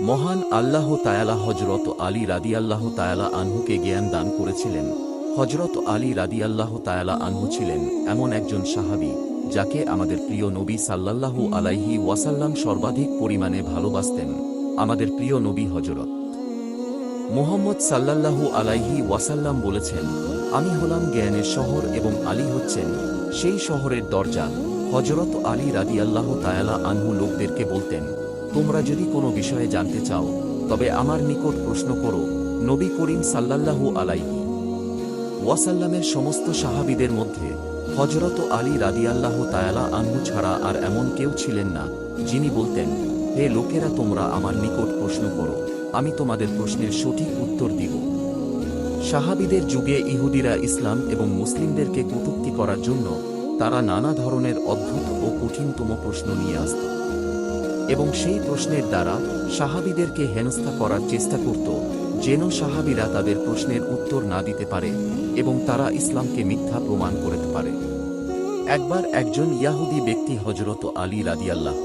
মহান আল্লাহ তায়ালা হজরত আলী রাদি আল্লাহ তায়ালা আনহুকে জ্ঞান দান করেছিলেন। হজরত আলী রাদিয়াল্লাহ তায়ালা আনহু ছিলেন এমন একজন সাহাবী, যাকে আমাদের প্রিয় নবী সাল্লাল্লাহু আলাইহি ওয়াসাল্লাম সর্বাধিক পরিমাণে ভালোবাসতেন। আমাদের প্রিয় নবী হজরত মোহাম্মদ সাল্লাল্লাহু আলাইহি ওয়াসাল্লাম বলেছেন, আমি হলাম জ্ঞানের শহর এবং আলী হচ্ছেন সেই শহরের দরজা। হজরত আলী রাদিয়াল্লাহ তায়ালা আনহু লোকদেরকে বলতেন তোমরা যদি কোনো বিষয়ে জানতে চাও, তবে আমার নিকট প্রশ্ন করো, নবী করিম সাল্লাল্লাহু আলাইহি ওয়াসাল্লামের সমস্ত সাহাবিদের মধ্যে হজরত আলী রাদিয়াল্লাহ তায়ালা আনহু ছাড়া আর এমন কেউ ছিলেন না, যিনি বলতেন, হে লোকেরা, তোমরা আমার নিকট প্রশ্ন করো, আমি তোমাদের প্রশ্নের সঠিক উত্তর দিব। সাহাবিদের যুগে ইহুদিরা ইসলাম এবং মুসলিমদেরকে কটূক্তি করার জন্য তারা নানা ধরনের অদ্ভুত ও কঠিনতম প্রশ্ন নিয়ে আসত। এবং সেই প্রশ্নের দ্বারা সাহাবিদেরকে হেনস্থা করার চেষ্টা করত, যেন সাহাবিরা তাদের প্রশ্নের উত্তর না দিতে পারে এবং তারা ইসলামকে মিথ্যা প্রমাণ করতে পারে। একবার একজন ইয়াহুদি ব্যক্তি হজরত আলী রাদিয়াল্লাহ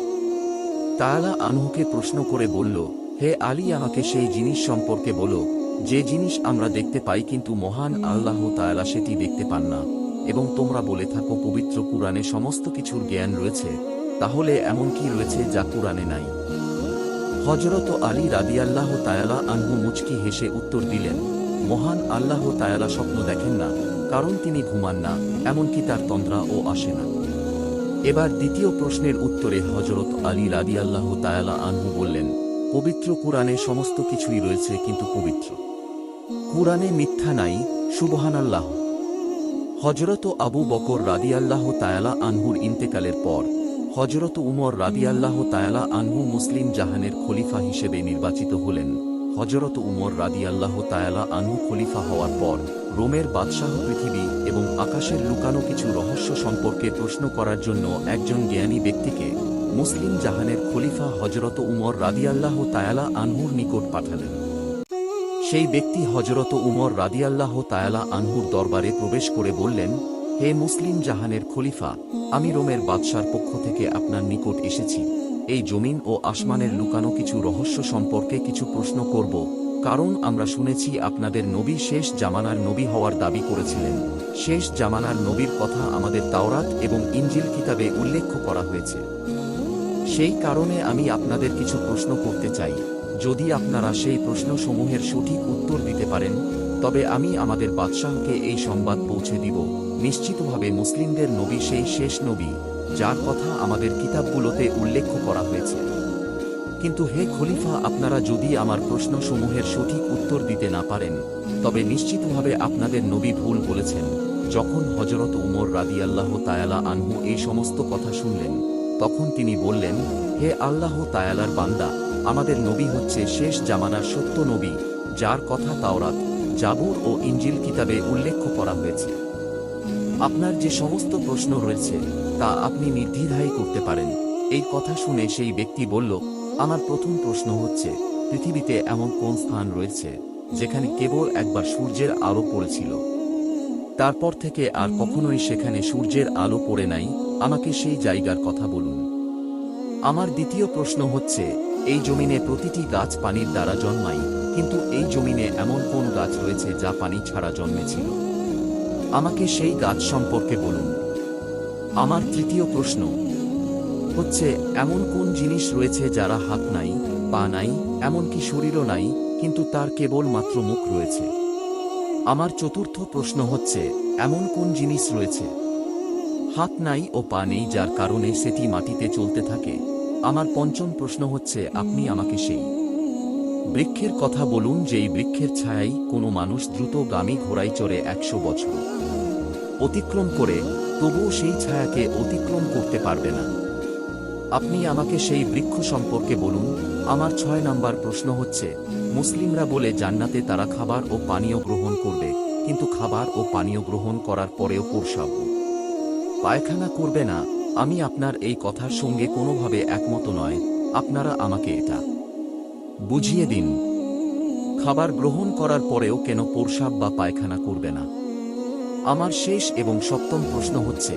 তাআলা আনহুকে প্রশ্ন করে বলল, হে আলী, আমাকে সেই জিনিস সম্পর্কে বলো, যে জিনিস আমরা দেখতে পাই কিন্তু মহান আল্লাহ তাআলা সেটি দেখতে পান না, এবং তোমরা বলে থাকো পবিত্র কুরআনে সমস্ত কিছুর জ্ঞান রয়েছে। তাহলে এমন কি রয়েছে যা কুরআনে নাই? হজরত আলী রাদিয়াল্লাহ তায়ালা আনহু মুচকি হেসে উত্তর দিলেন, মহান আল্লাহ তায়ালা স্বপ্ন দেখেন না, কারণ তিনি ঘুমান না, এমনকি তার তন্দ্রা ও আসে না। এবার দ্বিতীয় প্রশ্নের উত্তরে হজরত আলী রাদিয়াল্লাহ তায়ালা আনহু বললেন, পবিত্র কুরআনে সমস্ত কিছুই রয়েছে কিন্তু পবিত্র। কুরআনে মিথ্যা নাই, সুবহানাল্লাহ। হজরত আবু বকর রাদিয়াল্লাহ তায়ালা আনহুর ইন্তেকালের পর হজরত উমর রাদিয়াল্লাহ তায়ালা আনহু মুসলিম জাহানের খলিফা হিসেবে নির্বাচিত হলেন। হজরত উমর রাদিয়াল্লাহ তায়ালা আনহু খলিফা হওয়ার পর রোমের বাদশাহ পৃথিবী এবং আকাশের লুকানো কিছু রহস্য সম্পর্কে প্রশ্ন করার জন্য একজন জ্ঞানী ব্যক্তিকে মুসলিম জাহানের খলিফা হজরত উমর রাদিয়াল্লাহ তায়ালা আনহুর নিকট পাঠালেন। সেই ব্যক্তি হজরত উমর রাদিয়াল্লাহ তায়ালা আনহুর দরবারে প্রবেশ করে বললেন হে মুসলিম জাহানের খলিফা, আমি রোমের বাদশার পক্ষ থেকে আপনার নিকট এসেছি। এই জমিন ও আসমানের লুকানো কিছু রহস্য সম্পর্কে কিছু প্রশ্ন করব, কারণ আমরা শুনেছি আপনাদের নবী শেষ জামানার নবী হওয়ার দাবি করেছিলেন। শেষ জামানার নবীর কথা আমাদের তাওরাত এবং ইঞ্জিল কিতাবে উল্লেখ করা হয়েছে। সেই কারণে আমি আপনাদের কিছু প্রশ্ন করতে চাই। যদি আপনারা সেই প্রশ্নসমূহের সঠিক উত্তর দিতে পারেন, তবে আমি আমাদের বাদশাহকে এই সংবাদ পৌঁছে দিব। নিশ্চিতভাবে মুসলিমদের নবী সেই শেষ নবী, যার কথা আমাদের কিতাবগুলোতে উল্লেখ করা হয়েছে। কিন্তু হে খলিফা, আপনারা যদি আমার প্রশ্নসমূহের সঠিক উত্তর দিতে না পারেন, তবে নিশ্চিতভাবে আপনাদের নবী ভুল বলেছেন। যখন হজরত উমর রাদিয়াল্লাহ তায়ালা আনহু এই সমস্ত কথা শুনলেন, তখন তিনি বললেন, হে আল্লাহ তায়ালার বান্দা, আমাদের নবী হচ্ছে শেষ জামানার সত্য নবী, যার কথা তাওরাত, জাবুর ও ইঞ্জিল কিতাবে উল্লেখ করা হয়েছে। আপনার যে সমস্ত প্রশ্ন রয়েছে, তা আপনি নির্দ্বিধায় করতে পারেন। এই কথা শুনে সেই ব্যক্তি বলল, আমার প্রথম প্রশ্ন হচ্ছে, পৃথিবীতে এমন কোন স্থান রয়েছে, যেখানে কেবল একবার সূর্যের আলো পড়েছিল? তারপর থেকে আর কখনোই সেখানে সূর্যের আলো পড়ে নাই। আমাকে সেই জায়গার কথা বলুন। আমার দ্বিতীয় প্রশ্ন হচ্ছে, এই জমিনে প্রতিটি গাছ পানির দ্বারা জন্মায়, কিন্তু এই জমিনে এমন কোন গাছ রয়েছে যা পানি ছাড়া জন্মেছিল? আমাকে সেই গাছ সম্পর্কে বলুন। আমার তৃতীয় প্রশ্ন হচ্ছে, এমন কোন জিনিস রয়েছে যারা হাত নাই, পা নাই, এমনকি শরীরও নাই, কিন্তু তার কেবল মাত্র মুখ রয়েছে? আমার চতুর্থ প্রশ্ন হচ্ছে, এমন কোন জিনিস রয়েছে? হাত নাই ও পা নেই যার কারণে সেটি মাটিতে চলতে থাকে। আমার পঞ্চম প্রশ্ন হচ্ছে, আপনি আমাকে সেই বৃক্ষের কথা বলুন যেই বৃক্ষের ছায়াই কোনো মানুষ দ্রুতগামী ঘোড়ায় চড়ে একশো বছর। অতিক্রম করে তবুও সেই ছায়াকে অতিক্রম করতে পারবে না। আপনি আমাকে সেই বৃক্ষ সম্পর্কে বলুন। আমার ছয় নাম্বার প্রশ্ন হচ্ছে, মুসলিমরা বলে জান্নাতে তারা খাবার ও পানীয় গ্রহণ করবে, কিন্তু খাবার ও পানীয় গ্রহণ করার পরেও পোরসাব পায়খানা করবে না, আমি আপনার এই কথার সঙ্গে কোনোভাবে একমত নয়, আপনারা আমাকে এটা বুঝিয়ে দিন। খাবার গ্রহণ করার পরেও কেন পোরসাব বা পায়খানা করবে না? আমার শেষ এবং সপ্তম প্রশ্ন হচ্ছে,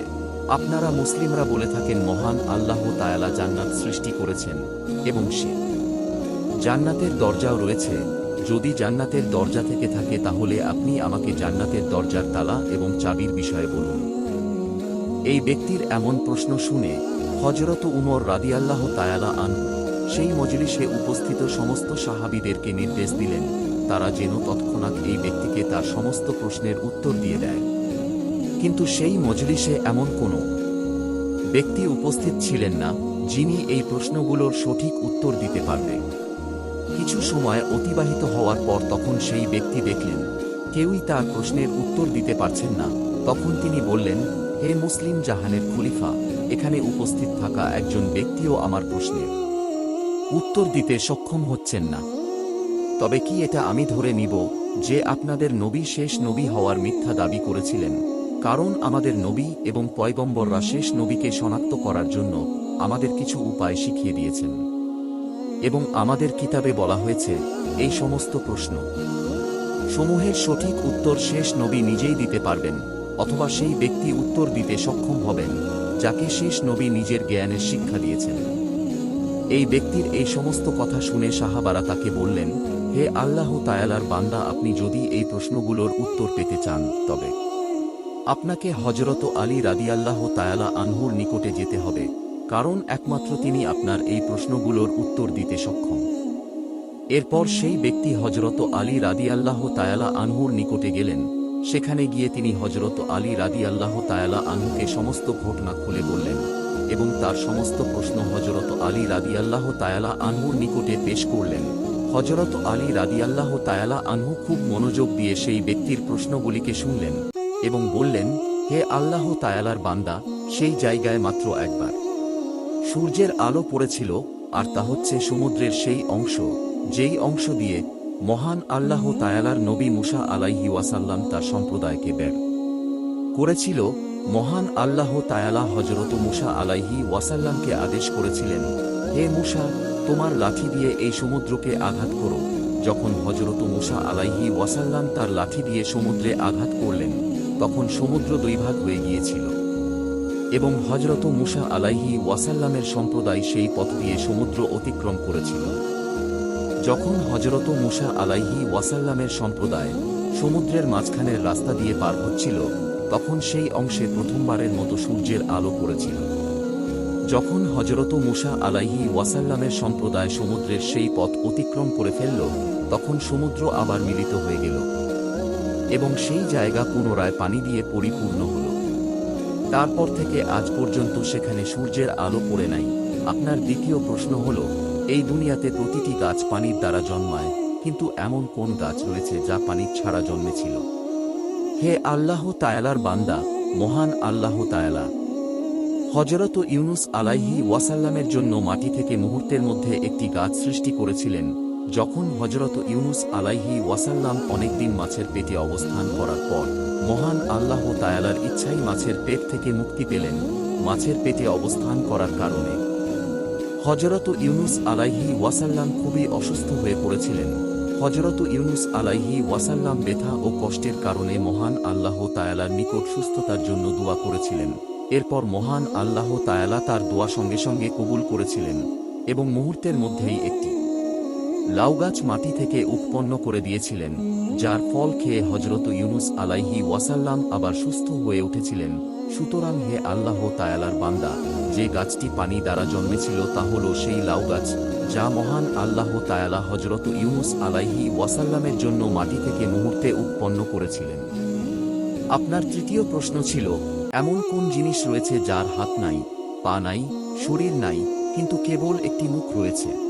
আপনারা মুসলিমরা বলে থাকেন মহান আল্লাহ তায়ালা জান্নাত সৃষ্টি করেছেন এবং সে জান্নাতের দরজাও রয়েছে। যদি জান্নাতের দরজা থেকে থাকে তাহলে আপনি আমাকে জান্নাতের দরজার তালা এবং চাবির বিষয়ে বলুন। এই ব্যক্তির এমন প্রশ্ন শুনে হজরত উমর রাদিয়াল্লাহ তায়ালা আন সেই মজলিসে উপস্থিত সমস্ত সাহাবিদেরকে নির্দেশ দিলেন, তারা যেন তৎক্ষণাৎ এই ব্যক্তিকে তার সমস্ত প্রশ্নের উত্তর দিয়ে দেয়। কিন্তু সেই মজলিসে এমন কোনো ব্যক্তি উপস্থিত ছিলেন না, যিনি এই প্রশ্নগুলোর সঠিক উত্তর দিতে পারবে। কিছু সময় অতিবাহিত হওয়ার পর তখন সেই ব্যক্তি দেখলেন, কেউই তার প্রশ্নের উত্তর দিতে পারছেন না। তখন তিনি বললেন, হে মুসলিম জাহানের খলিফা, এখানে উপস্থিত থাকা একজন ব্যক্তিও আমার প্রশ্নের উত্তর দিতে সক্ষম হচ্ছেন না। তবে কি এটা আমি ধরে নিব যে আপনাদের নবী শেষ নবী হওয়ার মিথ্যা দাবি করেছিলেন? কারণ আমাদের নবী এবং পয়গম্বররা শেষ নবীকে শনাক্ত করার জন্য আমাদের কিছু উপায় শিখিয়ে দিয়েছেন। এবং আমাদের কিতাবে বলা হয়েছে, এই সমস্ত প্রশ্ন। সমূহের সঠিক উত্তর শেষ নবী নিজেই দিতে পারবেন, অথবা সেই ব্যক্তি উত্তর দিতে সক্ষম হবেন, যাকে শেষ নবী নিজের জ্ঞানের শিক্ষা দিয়েছেন। এই ব্যক্তির এই সমস্ত কথা শুনে সাহাবারা তাকে বললেন, হে আল্লাহ তায়ালার বান্দা, আপনি যদি এই প্রশ্নগুলোর উত্তর পেতে চান, তবে আপনাকে হজরত আলী রাদিয়াল্লাহ তায়ালা আনহুর নিকটে যেতে হবে, কারণ একমাত্র তিনি আপনার এই প্রশ্নগুলোর উত্তর দিতে সক্ষম। এরপর সেই ব্যক্তি হজরত আলী রাদিয়াল্লাহ তায়ালা আনহুর নিকটে গেলেন, সেখানে গিয়ে তিনি হজরত আলী রাদিয়াল্লাহ তায়ালা আনহুকে সমস্ত ঘটনা খুলে বললেন এবং তার সমস্ত প্রশ্ন হজরত আলী রাদিয়াল্লাহ তায়ালা আনহুর নিকটে পেশ করলেন। হজরত আলী রাদিয়াল্লাহ তায়ালা আনহু খুব মনোযোগ দিয়ে সেই ব্যক্তির প্রশ্নগুলিকে শুনলেন। এবং বললেন, হে আল্লাহ তায়ালার বান্দা, সেই জায়গায় মাত্র একবার। সূর্যের আলো পড়েছিল, আর তা হচ্ছে সমুদ্রের সেই অংশ, যেই অংশ দিয়ে মহান আল্লাহ তায়ালার নবী মুসা আলাইহি ওয়াসাল্লাম তার সম্প্রদায়কে বের করেছিল। মহান আল্লাহ তায়ালা হজরত মুসা আলাইহি ওয়াসাল্লামকে আদেশ করেছিলেন, হে মুসা, তোমার লাঠি দিয়ে এই সমুদ্রকে আঘাত করো। যখন হজরত মুসা আলাইহি ওয়াসাল্লাম তার লাঠি দিয়ে সমুদ্রে আঘাত করলেন তখন সমুদ্র দুই ভাগ হয়ে গিয়েছিল। এবং হজরত মুসা আলাইহি ওয়াসাল্লামের সম্প্রদায় সেই পথ দিয়ে সমুদ্র অতিক্রম করেছিল। যখন হজরত মুসা আলাইহি ওয়াসাল্লামের সম্প্রদায় সমুদ্রের মাঝখানের রাস্তা দিয়ে পার হচ্ছিল, তখন সেই অংশে প্রথমবারের মতো সূর্যের আলো পড়েছিল। যখন হজরত মুসা আলাইহি ওয়াসাল্লামের সম্প্রদায় সমুদ্রের সেই পথ অতিক্রম করে ফেলল, তখন সমুদ্র আবার মিলিত হয়ে গেল। এবং সেই জায়গা পুনরায় পানি দিয়ে পরিপূর্ণ হল। তারপর থেকে আজ পর্যন্ত সেখানে সূর্যের আলো পড়ে নাই। আপনার দ্বিতীয় প্রশ্ন হল, এই দুনিয়াতে প্রতিটি গাছ পানির দ্বারা জন্মায়, কিন্তু এমন কোন গাছ রয়েছে যা পানির ছাড়া জন্মেছিল? হে আল্লাহ তায়ালার বান্দা, মহান আল্লাহ তায়ালা। হজরত ইউনুস আলাইহি ওয়াসাল্লামের জন্য মাটি থেকে মুহূর্তের মধ্যে একটি গাছ সৃষ্টি করেছিলেন। যখন হজরত ইউনুস আলাইহি ওয়াসাল্লাম অনেকদিন মাছের পেটে অবস্থান করার পর মহান আল্লাহ তায়ালার ইচ্ছাই মাছের পেট থেকে মুক্তি পেলেন, মাছের পেটে অবস্থান করার কারণে। হজরত ইউনুস আলাইহি ওয়াসাল্লাম খুবই অসুস্থ হয়ে পড়েছিলেন। হজরত ইউনুস আলাইহি ওয়াসাল্লাম ব্যথা ও কষ্টের কারণে মহান আল্লাহ তায়ালার নিকট সুস্থতার জন্য দোয়া করেছিলেন। এরপর মহান আল্লাহ তায়ালা তার দোয়া সঙ্গে সঙ্গে কবুল করেছিলেন এবং মুহূর্তের মধ্যেই একটি লাউ গাছ মাটি থেকে উৎপন্ন করে দিয়েছিলেন, যার ফল খেয়ে হজরত ইউনুস আলাইহি ওয়াসাল্লাম আবার সুস্থ হয়ে উঠেছিলেন। সুতরাং হে আল্লাহ তায়ালার বান্দা, যে গাছটি পানি দ্বারা জন্মেছিল তা হল সেই লাউ গাছ, যা মহান আল্লাহ তায়ালা হজরত ইউনুস আলাইহি ওয়াসাল্লামের জন্য মাটি থেকে মুহূর্তে উৎপন্ন করেছিলেন। আপনার তৃতীয় প্রশ্ন ছিল, এমন কোন জিনিস রয়েছে যার হাত নাই, পা নাই, শরীর নাই, কিন্তু কেবল একটি মুখ রয়েছে?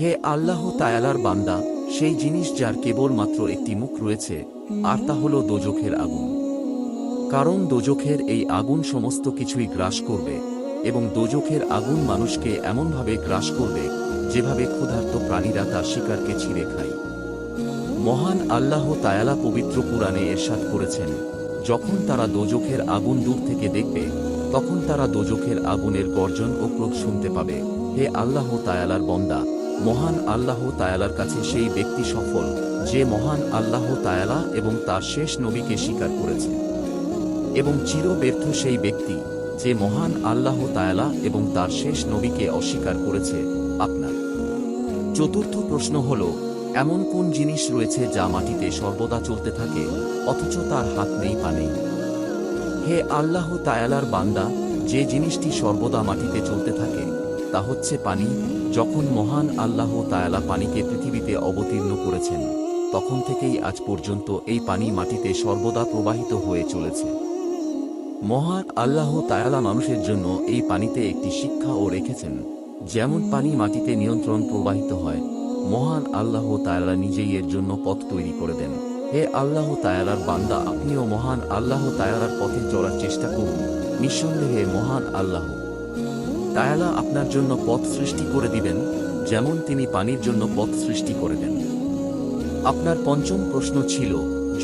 হে আল্লাহ তায়ালার বান্দা, সেই জিনিস যার কেবল মাত্র একটি মুখ রয়েছে, আর তা হল দোজখের আগুন। কারণ দোজখের এই আগুন সমস্ত কিছুই গ্রাস করবে, এবং দোজখের আগুন মানুষকে এমনভাবে গ্রাস করবে, যেভাবে ক্ষুধার্ত প্রাণীরা তার শিকারকে ছিঁড়ে খায়। মহান আল্লাহ তায়ালা পবিত্র পুরাণে এরশাদ করেছেন, যখন তারা দোজখের আগুন দূর থেকে দেখবে, তখন তারা দোজখের আগুনের গর্জন ও ক্রোধ শুনতে পাবে। হে আল্লাহ তায়ালার বন্দা মহান আল্লাহ তায়ালার কাছে সেই ব্যক্তি সফল, যে মহান আল্লাহ তায়ালা এবং তার শেষ নবীকে স্বীকার করেছে। এবং চির ব্যর্থ সেই ব্যক্তি, যে মহান আল্লাহ তায়ালা এবং তার শেষ নবীকে অস্বীকার করেছে, আপনার। চতুর্থ প্রশ্ন হল, এমন কোন জিনিস রয়েছে যা মাটিতে সর্বদা চলতে থাকে, অথচ তার হাত নেই, পা নেই? হে আল্লাহ তায়ালার বান্দা, যে জিনিসটি সর্বদা মাটিতে চলতে থাকে, তা হচ্ছে পানি যখন মহান আল্লাহ তায়ালা পানিকে পৃথিবীতে অবতীর্ণ করেছেন, তখন থেকেই আজ পর্যন্ত এই পানি মাটিতে সর্বদা প্রবাহিত হয়ে চলেছে। মহান আল্লাহ তায়ালা মানুষের জন্য এই পানিতে একটি শিক্ষাও রেখেছেন, যেমন পানি মাটিতে নিয়ন্ত্রণ প্রবাহিত হয়, মহান আল্লাহ তায়ালা নিজেই এর জন্য পথ তৈরি করে দেন। হে আল্লাহ তায়ালার বান্দা, আপনিও মহান আল্লাহ তায়ালার পথে চলার চেষ্টা করুন। নিঃসন্দেহে মহান আল্লাহ তায়ালা আপনার জন্য পথ সৃষ্টি করে দিবেন, যেমন তিনি পানির জন্য পথ সৃষ্টি করে দেন। আপনার পঞ্চম প্রশ্ন ছিল,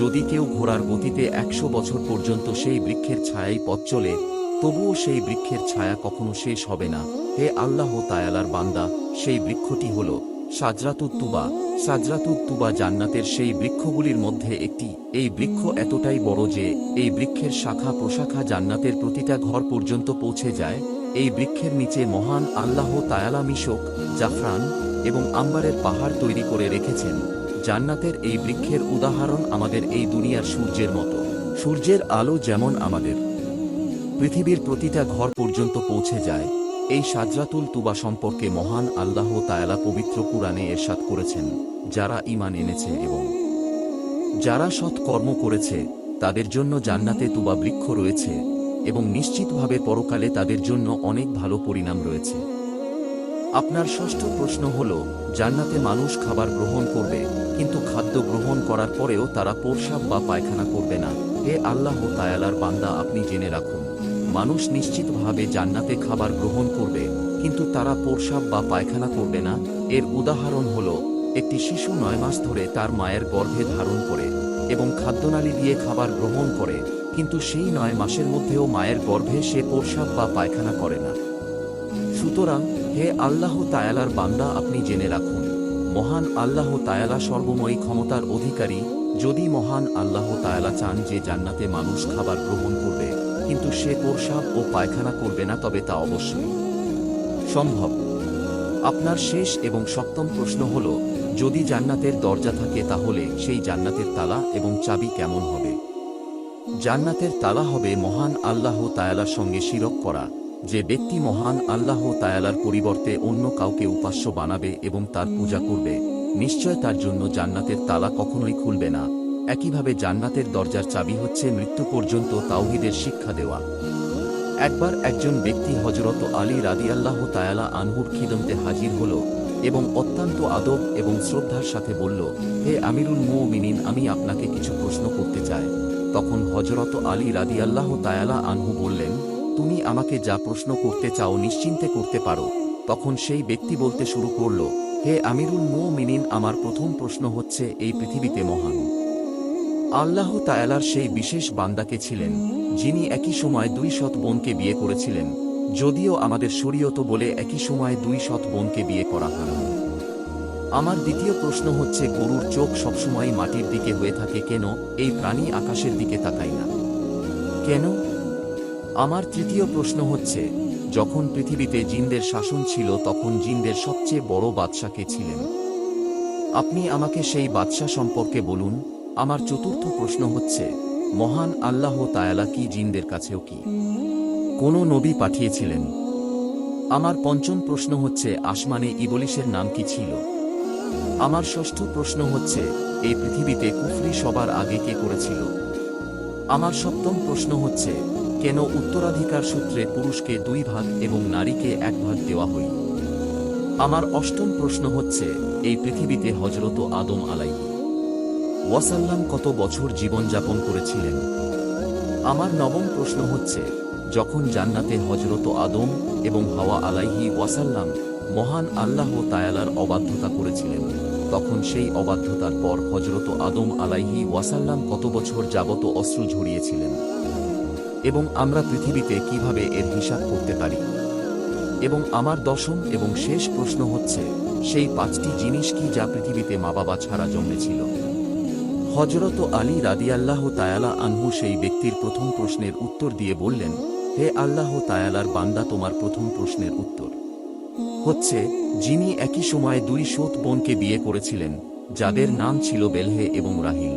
যদি কেউ ঘোড়ার গতিতে একশো বছর পর্যন্ত সেই বৃক্ষের ছায়াই পথ চলে, তবুও সেই বৃক্ষের ছায়া কখনো শেষ হবে না। হে আল্লাহ তায়ালার বান্দা, সেই বৃক্ষটি হল সাজরাতুত্তুবা সাজরাতুত্তুবা জান্নাতের সেই বৃক্ষগুলির মধ্যে একটি। এই বৃক্ষ এতটাই বড় যে, এই বৃক্ষের শাখা প্রশাখা জান্নাতের প্রতিটা ঘর পর্যন্ত পৌঁছে যায়। এই বৃক্ষের নিচে মহান আল্লাহ তায়ালা মিশক, জাফরান এবং আম্বারের পাহাড় তৈরি করে রেখেছেন। জান্নাতের এই বৃক্ষের উদাহরণ আমাদের এই দুনিয়ার সূর্যের মতো। সূর্যের আলো যেমন আমাদের। পৃথিবীর প্রতিটা ঘর পর্যন্ত পৌঁছে যায়। এই সাজরাতুল তুবা সম্পর্কে মহান আল্লাহ তায়ালা পবিত্র কুরআনে এরশাদ করেছেন, যারা ঈমান এনেছে এবং যারা সৎ কর্ম করেছে, তাদের জন্য জান্নাতে তুবা বৃক্ষ রয়েছে। এবং নিশ্চিতভাবে পরকালে তাদের জন্য অনেক ভালো পরিণাম রয়েছে। আপনার ষষ্ঠ প্রশ্ন হল, জান্নাতে মানুষ খাবার গ্রহণ করবে, কিন্তু খাদ্য গ্রহণ করার পরেও তারা প্রস্রাব বা পায়খানা করবে না। হে আল্লাহ তায়ালার বান্দা, আপনি জেনে রাখুন, মানুষ নিশ্চিতভাবে জান্নাতে খাবার গ্রহণ করবে, কিন্তু তারা প্রস্রাব বা পায়খানা করবে না। এর উদাহরণ হল, একটি শিশু নয় মাস ধরে তার মায়ের গর্ভে ধারণ করে। এবং খাদ্যনালী দিয়ে খাবার গ্রহণ করে, কিন্তু সেই নয় মাসের মধ্যেও মায়ের গর্ভে সে প্রস্রাব বা পায়খানা করে না। সুতরাং হে আল্লাহ তায়ালার বান্দা, আপনি জেনে রাখুন, মহান আল্লাহ তায়ালা সর্বময়ী ক্ষমতার অধিকারী, যদি মহান আল্লাহ তায়ালা চান যে জান্নাতে মানুষ খাবার গ্রহণ করবে, কিন্তু সে প্রস্রাব ও পায়খানা করবে না, তবে তা অবশ্যই। সম্ভব। আপনার শেষ এবং সপ্তম প্রশ্ন হল যদি জান্নাতের দরজা থাকে তাহলে সেই জান্নাতের তালা এবং চাবি কেমন হবে? জান্নাতের তালা হবে মহান আল্লাহ তায়ালার সঙ্গে শিরক করা। যে ব্যক্তি মহান আল্লাহ তায়ালার পরিবর্তে অন্য কাউকে উপাস্য বানাবে এবং তার পূজা করবে, নিশ্চয় তার জন্য জান্নাতের তালা কখনোই খুলবে না। একইভাবে জান্নাতের দরজার চাবি হচ্ছে মৃত্যু পর্যন্ত তাওহিদের শিক্ষা দেওয়া। একবার একজন ব্যক্তি হজরত আলী রাদি আল্লাহ তায়ালা আনহুর খিদমতে হাজির হল এবং অত্যন্ত আদব এবং শ্রদ্ধার সাথে বলল, হে আমিরুল মুমিনিন, আমি আপনাকে কিছু প্রশ্ন করতে চাই। তখন হজরত আলী রাদি আল্লাহ তায়ালা আনহু বললেন, তুমি আমাকে যা প্রশ্ন করতে চাও নিশ্চিন্তে করতে পারো। তখন সেই ব্যক্তি বলতে শুরু করল, হে আমিরুল মুমিনিন, আমার প্রথম প্রশ্ন হচ্ছে, এই পৃথিবীতে মহান। আল্লাহ তায়ালার সেই বিশেষ বান্দাকে ছিলেন, যিনি একই সময় দুই শত বোনকে বিয়ে করেছিলেন। যদিও আমাদের শরীয়ত বলে একই সময় দুই শত বোনকে বিয়ে করা হয়। আমার দ্বিতীয় প্রশ্ন হচ্ছে, গরুর চোখ সবসময় মাটির দিকে হয়ে থাকে কেন? এই প্রাণী আকাশের দিকে তাকায় না। কেন? আমার তৃতীয় প্রশ্ন হচ্ছে, যখন পৃথিবীতে জিনদের শাসন ছিল, তখন জিনদের সবচেয়ে বড় বাদশা কে ছিলেন? আপনি আমাকে সেই বাদশা সম্পর্কে বলুন। আমার চতুর্থ প্রশ্ন হচ্ছে, মহান আল্লাহ তায়ালা কি জিনদের কাছেও কি? কোন নবী পাঠিয়েছিলেন। আমার পঞ্চম প্রশ্ন হচ্ছে, আসমানে ইবলিশের নাম কি ছিল? আমার ষষ্ঠ প্রশ্ন হচ্ছে, এই পৃথিবীতে কুফরি সবার আগে কে করেছিল? আমার সপ্তম প্রশ্ন হচ্ছে, কেন উত্তরাধিকার সূত্রে পুরুষকে দুই ভাগ এবং নারীকে এক ভাগ দেওয়া হই আমার অষ্টম প্রশ্ন হচ্ছে, এই পৃথিবীতে হজরত আদম আলাই ওয়াসাল্লাম কত বছর জীবনযাপন করেছিলেন? আমার নবম প্রশ্ন হচ্ছে যখন জান্নাতে হজরত আদম এবং হাওয়া আলাইহি ওয়াসাল্লাম মহান আল্লাহ তায়ালার অবাধ্যতা করেছিলেন, তখন সেই অবাধ্যতার পর হজরত আদম আলাইহি ওয়াসাল্লাম কত বছর যাবত অস্ত্র ঝরিয়েছিলেন এবং আমরা পৃথিবীতে কীভাবে এর হিসাব করতে পারি? এবং আমার দশম এবং শেষ প্রশ্ন হচ্ছে, সেই পাঁচটি জিনিস কি যা পৃথিবীতে মা বাবা ছাড়া জন্মেছিল? হজরত আলী রাদিয়াল্লাহ তায়ালা আনহু সেই ব্যক্তির প্রথম প্রশ্নের উত্তর দিয়ে বললেন হে আল্লাহ তায়ালার বান্দা, তোমার প্রথম প্রশ্নের উত্তর। হচ্ছে, যিনি একই সময়ে দুই সৎ বোনকে বিয়ে করেছিলেন, যাদের নাম ছিল বেলহে এবং রাহিল।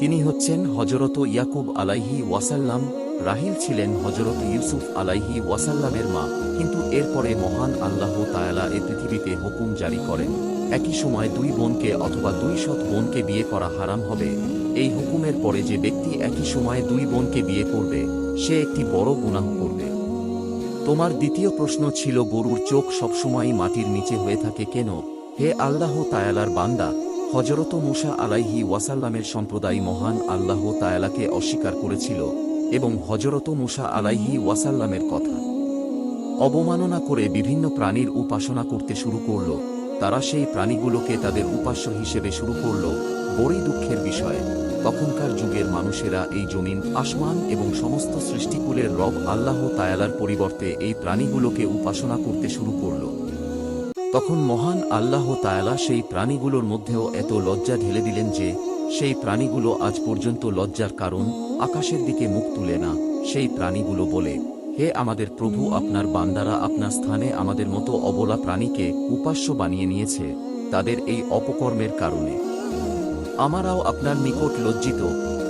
তিনি হচ্ছেন হজরত ইয়াকুব আলাইহি ওয়াসাল্লাম, রাহিল ছিলেন হজরত ইউসুফ আলাইহি ওয়াসাল্লামের মা, কিন্তু এরপরে মহান আল্লাহ তায়ালা এ পৃথিবীতে হুকুম জারি করেন, একই সময় দুই বোনকে অথবা দুই সৎ বোনকে বিয়ে করা হারাম হবে। এই হুকুমের পরে যে ব্যক্তি একই সময়ে দুই বোনকে বিয়ে করবে সে একটি বড় গুনাহ করবে। তোমার দ্বিতীয় প্রশ্ন ছিল, গরুর চোখ সবসময়ই মাটির নিচে হয়ে থাকে কেন? হে আল্লাহ তায়ালার বান্দা হজরত মুসা আলাইহি ওয়াসাল্লামের সম্প্রদায় মহান আল্লাহ তায়ালাকে অস্বীকার করেছিল এবং হজরত মুসা আলাইহি ওয়াসাল্লামের কথা। অবমাননা করে বিভিন্ন প্রাণীর উপাসনা করতে শুরু করল। তারা সেই প্রাণীগুলোকে তাদের উপাস্য হিসেবে শুরু করল। বড়ই দুঃখের বিষয়। তখনকার যুগের মানুষেরা এই জমিন, আসমান এবং সমস্ত সৃষ্টিকুলের রব আল্লাহ তায়ালার পরিবর্তে এই প্রাণীগুলোকে উপাসনা করতে শুরু করল। তখন মহান আল্লাহ তায়ালা সেই প্রাণীগুলোর মধ্যেও এত লজ্জা ঢেলে দিলেন যে, সেই প্রাণীগুলো আজ পর্যন্ত লজ্জার কারণ, আকাশের দিকে মুখ তুলে না, সেই প্রাণীগুলো বলে, হে আমাদের প্রভু, আপনার বান্দারা আপনার স্থানে আমাদের মতো অবলা প্রাণীকে উপাস্য বানিয়ে নিয়েছে, তাদের এই অপকর্মের কারণে। আমারাও আপনার নিকট লজ্জিত,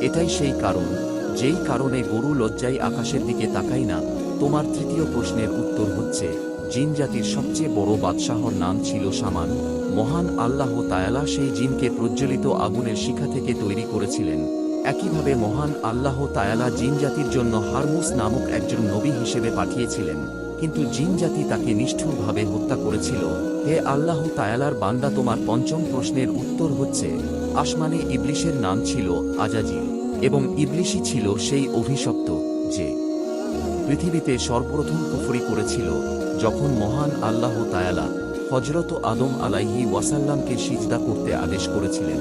এটাই সেই কারণ। যেই কারণে গরু লজ্জায় আকাশের দিকে তাকাই না, তোমার তৃতীয় প্রশ্নের উত্তর হচ্ছে, জিন জাতির সবচেয়ে বড় বাদশাহর নাম ছিল সামান। মহান আল্লাহ তায়ালা সেই জিনকে প্রজ্বলিত আগুনের শিখা থেকে তৈরি করেছিলেন। একইভাবে মহান আল্লাহ তায়ালা জিন জাতির জন্য হারমুস নামক একজন নবী হিসেবে পাঠিয়েছিলেন। কিন্তু জিন জাতি তাকে নিষ্ঠুরভাবে হত্যা করেছিল। হে আল্লাহ তায়ালার বান্দা, তোমার পঞ্চম প্রশ্নের উত্তর হচ্ছে, আসমানে ইবলিশের নাম ছিল আজাজিল এবং ইবলিশই ছিল সেই অভিশপ্ত যে পৃথিবীতে সর্বপ্রথম কুফরি করেছিল, যখন মহান আল্লাহ তায়ালা হজরত আদম আলাইহি ওয়াসাল্লামকে সিজদা করতে আদেশ করেছিলেন।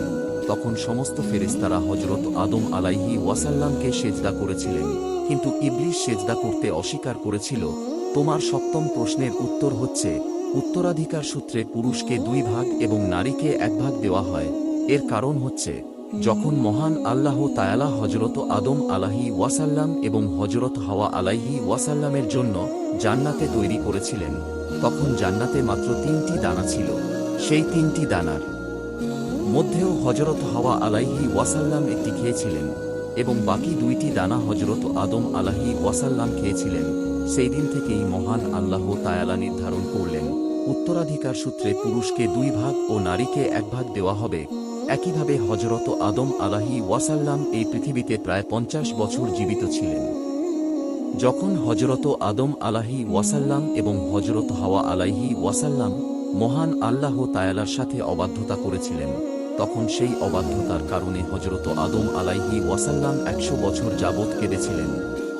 তখন সমস্ত ফেরেস্তারা হজরত আদম আলাইহি ওয়াসাল্লামকে সেজদা করেছিলেন, কিন্তু ইবলিশ সেজদা করতে অস্বীকার করেছিল তোমার সপ্তম প্রশ্নের উত্তর হচ্ছে, উত্তরাধিকার সূত্রে পুরুষকে দুই ভাগ এবং নারীকে এক ভাগ দেওয়া হয়। এর কারণ হচ্ছে, যখন মহান আল্লাহ তায়ালা হজরত আদম আলাহি ওয়াসাল্লাম এবং হজরত হাওয়া আলাইহি ওয়াসাল্লামের জন্য জান্নাতে তৈরি করেছিলেন, তখন জান্নাতে মাত্র তিনটি দানা ছিল। সেই তিনটি দানার মধ্যেও হজরত হাওয়া আলাইহি ওয়াসাল্লাম একটি খেয়েছিলেন এবং বাকি দুইটি দানা হজরত আদম আলাহি ওয়াসাল্লাম খেয়েছিলেন। সেই দিন থেকেই মহান আল্লাহ তায়ালা নির্ধারণ করলেন, উত্তরাধিকার সূত্রে পুরুষকে দুই ভাগ ও নারীকে এক ভাগ দেওয়া হবে। একইভাবে হজরত আদম আলাহি ওয়াসাল্লাম এই পৃথিবীতে প্রায় পঞ্চাশ বছর জীবিত ছিলেন। যখন হজরত আদম আলাহি ওয়াসাল্লাম এবং হজরত হাওয়া আলাইহি ওয়াসাল্লাম মহান আল্লাহ তায়ালার সাথে অবাধ্যতা করেছিলেন, তখন সেই অবাধ্যতার কারণে হজরত আদম আলাইহি ওয়াসাল্লাম একশো বছর যাবৎ কেঁদেছিলেন।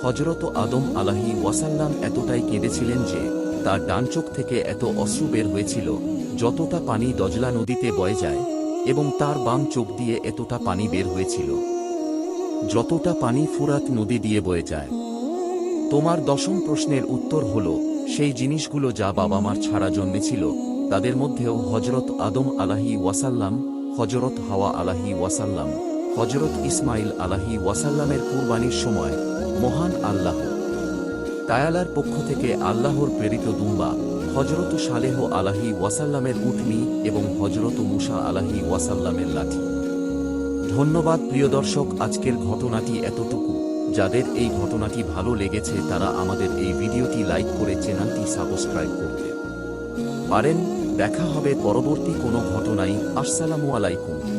হজরত আদম আলাহি ওয়াসাল্লাম এতটাই কেঁদেছিলেন যে, তার ডান চোখ থেকে এত অশ্রু বের হয়েছিল, যতটা পানি দজলা নদীতে বয়ে যায়, এবং তার বাম চোখ দিয়ে এতটা পানি বের হয়েছিল। যতটা পানি ফুরাত নদী দিয়ে বয়ে যায়। তোমার দশম প্রশ্নের উত্তর হল, সেই জিনিসগুলো যা বাবা মার ছাড়া জন্মেছিল, তাদের মধ্যেও হজরত আদম আলাহি ওয়াসাল্লাম হজরত হাওয়া আলাহি ওয়াসাল্লাম হজরত ইসমাইল আলাহি ওয়াসাল্লামের কুরবানির সময় মহান আল্লাহ। তায়ালার পক্ষ থেকে আল্লাহর প্রেরিত দুম্বা হজরত সালেহ আলাহি ওয়াসাল্লামের উটনি এবং হজরত মুসা আলাহি ওয়াসাল্লামের লাঠি। ধন্যবাদ প্রিয় দর্শক, আজকের ঘটনাটি এতটুকু। যাদের এই ঘটনাটি ভালো লেগেছে, তারা আমাদের এই ভিডিওটি লাইক করে চ্যানেলটি সাবস্ক্রাইব করতে পারেন। দেখা হবে পরবর্তী কোনো ঘটনায়। আসসালামু আলাইকুম।